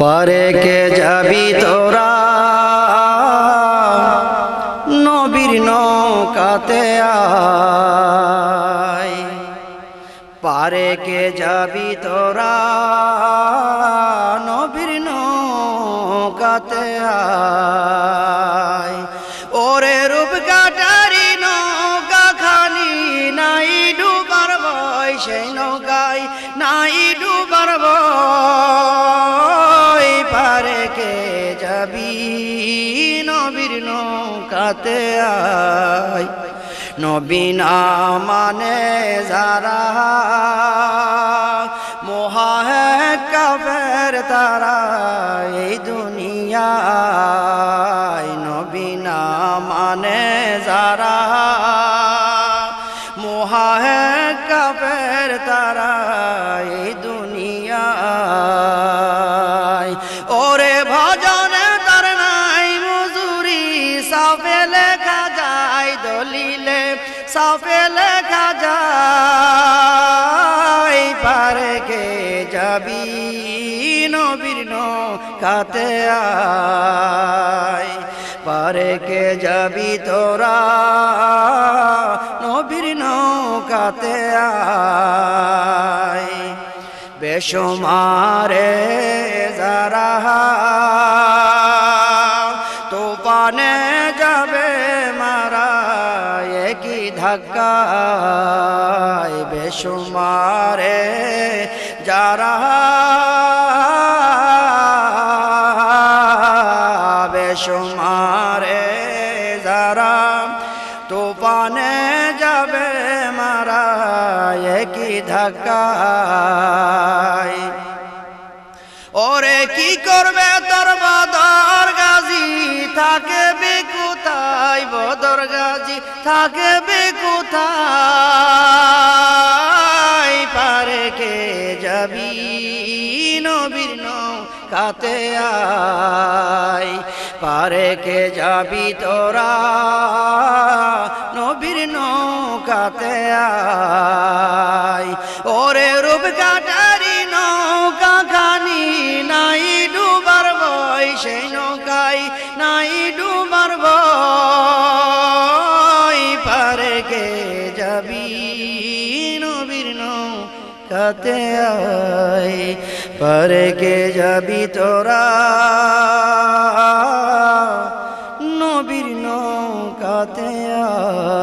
পরে কে যাবি তোরা? নবীর নৌকাতে পারে কে যাবি তোরা? নবীর নৌকাতে ওরে রূপ কাটারি নৌকা খানি নাই ডুবার বয়, সেই নৌকায় নাই ডুবার বয়। নবীর নৌকাতে আয়। নবীনা মানে যারা মোহাহে কাফের তারা এই দুনিয়ায়। নবীনা মানে যারা মোহাহে কাফের তারা এই দুনিয়ায়। ওরে সাফে লেখা যায়, পারে কে যাবি নবীর কাতে আয়? পারে কে যাবি তোরা নবীর নৌকাতে আয়? বেসমারে যারা তোপানে যাবে মারা একই ধাক্কায় বেসমারে যারা বেসমারে যারা তোপানে যাবে মারা একই ধাক্কায়? ওরে কি করবে তোর বদর গাজী থাকে বেকুতাই বদর গাজী থাকে বেকুতাই পারে কে যাবি নবীর কাতে আয়? পারে কে যাবি তোরা নবীর নৌকাতে আয়? ওরে রূপ কাটারি নৌকা খানি নাই ডুবার বই সেই নৌকাই নাই ডুবার বই কাতে আয় পারে কে যাবি তোরা। নবীর নৌকাতে আয়